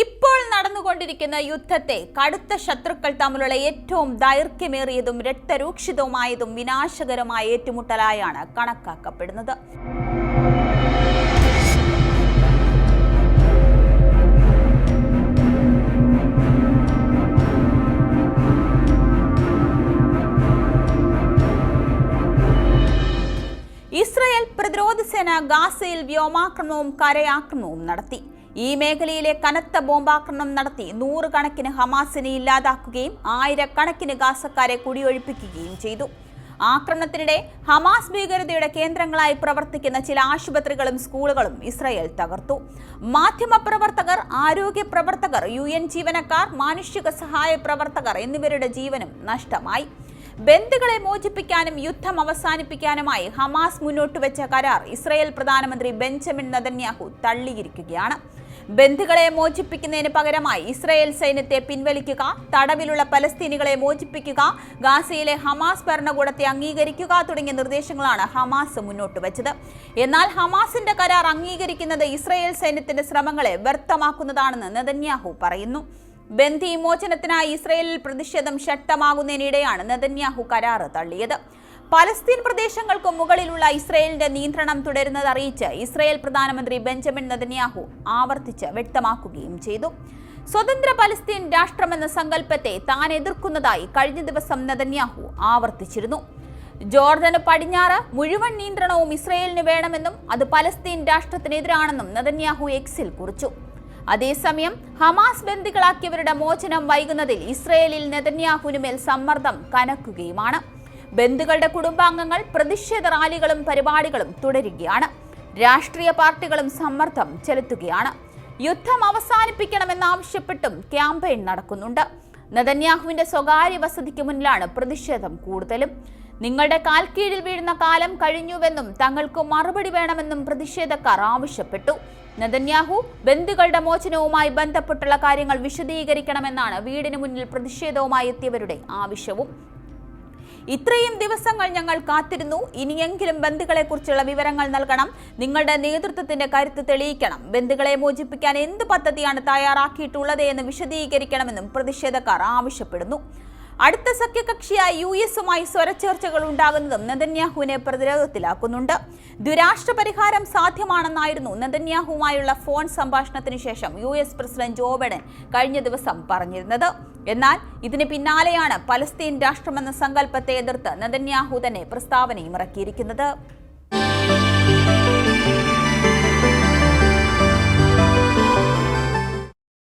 ഇപ്പോൾ നടന്നുകൊണ്ടിരിക്കുന്ന യുദ്ധത്തെ കടുത്ത ശത്രുക്കൾ തമ്മിലുള്ള ഏറ്റവും ദൈർഘ്യമേറിയതും രക്തരൂക്ഷിതവുമായതും വിനാശകരമായ ഏറ്റുമുട്ടലായാണ് കണക്കാക്കപ്പെടുന്നത്. ഇസ്രയേൽ പ്രതിരോധ സേന ഗാസയിൽ വ്യോമാക്രമണവും കരയാക്രമണവും നടത്തി. ഈ മേഖലയിലെ കനത്ത ബോംബാക്രമണം നടത്തി നൂറുകണക്കിന് ഹമാസിനെ ഇല്ലാതാക്കുകയും ആയിരക്കണക്കിന് ഗാസക്കാരെ കുടിയൊഴിപ്പിക്കുകയും ചെയ്തു. ആക്രമണത്തിനിടെ ഹമാസ് ഭീകരതയുടെ കേന്ദ്രങ്ങളായി പ്രവർത്തിക്കുന്ന ചില ആശുപത്രികളും സ്കൂളുകളും ഇസ്രയേൽ തകർത്തു. മാധ്യമപ്രവർത്തകർ ആരോഗ്യ പ്രവർത്തകർ യു എൻ ജീവനക്കാർ മാനുഷിക സഹായ പ്രവർത്തകർ എന്നിവരുടെ ജീവനും നഷ്ടമായി. ബന്ദികളെ മോചിപ്പിക്കാനും യുദ്ധം അവസാനിപ്പിക്കാനുമായി ഹമാസ് മുന്നോട്ട് വെച്ച കരാർ ഇസ്രയേൽ പ്രധാനമന്ത്രി ബെഞ്ചമിൻ നദന്യാഹു തള്ളിയിരിക്കുകയാണ്. ബന്ധുക്കളെ മോചിപ്പിക്കുന്നതിന് പകരമായി ഇസ്രയേൽ സൈന്യത്തെ പിൻവലിക്കുക തടവിലുള്ള പലസ്തീനികളെ മോചിപ്പിക്കുക ഗാസയിലെ ഹമാസ് ഭരണകൂടത്തെ അംഗീകരിക്കുക തുടങ്ങിയ നിർദ്ദേശങ്ങളാണ് ഹമാസ് മുന്നോട്ട് വെച്ചത്. എന്നാൽ ഹമാസിന്റെ കരാർ അംഗീകരിക്കുന്നത് ഇസ്രയേൽ സൈന്യത്തിന്റെ ശ്രമങ്ങളെ വ്യർത്ഥമാക്കുന്നതാണെന്ന് നെതന്യാഹു പറയുന്നു. ബന്ദി മോചനത്തിനായി ഇസ്രയേലിൽ പ്രതിഷേധം ശക്തമാകുന്നതിനിടെയാണ് നെതന്യാഹു കരാറ് തള്ളിയത്. പലസ്തീൻ പ്രദേശങ്ങൾക്ക് മുകളിലുള്ള ഇസ്രയേലിന്റെ നിയന്ത്രണം തുടരുന്നത് അറിയിച്ച് ഇസ്രയേൽ പ്രധാനമന്ത്രി ബെഞ്ചമിൻ നെതന്യാഹു ആവർത്തിച്ച് വ്യക്തമാക്കുകയും ചെയ്തു. സ്വതന്ത്ര പലസ്തീൻ രാഷ്ട്രമെന്ന സങ്കല്പത്തെ താൻ എതിർക്കുന്നതായി കഴിഞ്ഞ ദിവസം നെതന്യാഹു ആവർത്തിച്ചിരുന്നു. ജോർദന് പടിഞ്ഞാറ് മുഴുവൻ നിയന്ത്രണവും ഇസ്രയേലിന് വേണമെന്നും അത് പലസ്തീൻ രാഷ്ട്രത്തിനെതിരാണെന്നും നെതന്യാഹു എക്സിൽ കുറിച്ചു. അതേസമയം ഹമാസ് ബന്ദികളാക്കിയവരുടെ മോചനം വൈകുന്നതിൽ ഇസ്രയേലിൽ നെതന്യാഹുവിനുമേൽ സമ്മർദ്ദം കനക്കുകയുമാണ്. ബന്ധുക്കളുടെ കുടുംബാംഗങ്ങൾ പ്രതിഷേധ റാലികളും പരിപാടികളും തുടരുകയാണ്. രാഷ്ട്രീയ പാർട്ടികളും സമ്മർദ്ദം ചെലുത്തുകയാണ്. യുദ്ധം അവസാനിപ്പിക്കണമെന്നാവശ്യപ്പെട്ടും ക്യാമ്പയിൻ നടക്കുന്നുണ്ട്. നെതന്യാഹുവിന്റെ സ്വകാര്യ വസതിക്ക് മുന്നിലാണ് പ്രതിഷേധം കൂടുതലും. നിങ്ങളുടെ കാൽ കീഴിൽ വീഴുന്ന കാലം കഴിഞ്ഞുവെന്നും തങ്ങൾക്ക് മറുപടി വേണമെന്നും പ്രതിഷേധക്കാർ ആവശ്യപ്പെട്ടു. നദന്യാഹു ബന്ധുക്കളുടെ മോചനവുമായി ബന്ധപ്പെട്ടുള്ള കാര്യങ്ങൾ വിശദീകരിക്കണമെന്നാണ് വീടിന് മുന്നിൽ പ്രതിഷേധവുമായി എത്തിയവരുടെ ആവശ്യവും. ഇത്രയും ദിവസങ്ങൾ ഞങ്ങൾ കാത്തിരുന്നു. ഇനിയെങ്കിലും ബന്ധുക്കളെക്കുറിച്ചുള്ള വിവരങ്ങൾ നൽകണം. നിങ്ങളുടെ നേതൃത്വത്തിന്റെ കരുത്ത് തെളിയിക്കണം. ബന്ധുക്കളെ മോചിപ്പിക്കാൻ എന്ത് പദ്ധതിയാണ് തയ്യാറാക്കിയിട്ടുള്ളത് എന്ന് വിശദീകരിക്കണമെന്നും പ്രതിഷേധക്കാർ ആവശ്യപ്പെടുന്നു. അടുത്ത സഖ്യകക്ഷിയായി യു എസുമായി സ്വരച്ചേർച്ചകൾ ഉണ്ടാകുന്നതും നെതന്യാഹുവിനെ പ്രതിരോധത്തിലാക്കുന്നുണ്ട്. ദുരാഷ്ട്ര പരിഹാരം സാധ്യമാണെന്നായിരുന്നു നെതന്യാഹുവുമായുള്ള ഫോൺ സംഭാഷണത്തിന് ശേഷം U S president Joe Biden കഴിഞ്ഞ ദിവസം പറഞ്ഞിരുന്നത്. എന്നാൽ ഇതിന് പിന്നാലെയാണ് പലസ്തീൻ രാഷ്ട്രമെന്ന സങ്കല്പത്തെ എതിർത്ത് നെതന്യാഹു തന്നെ പ്രസ്താവനയും ഇറക്കിയിരിക്കുന്നത്.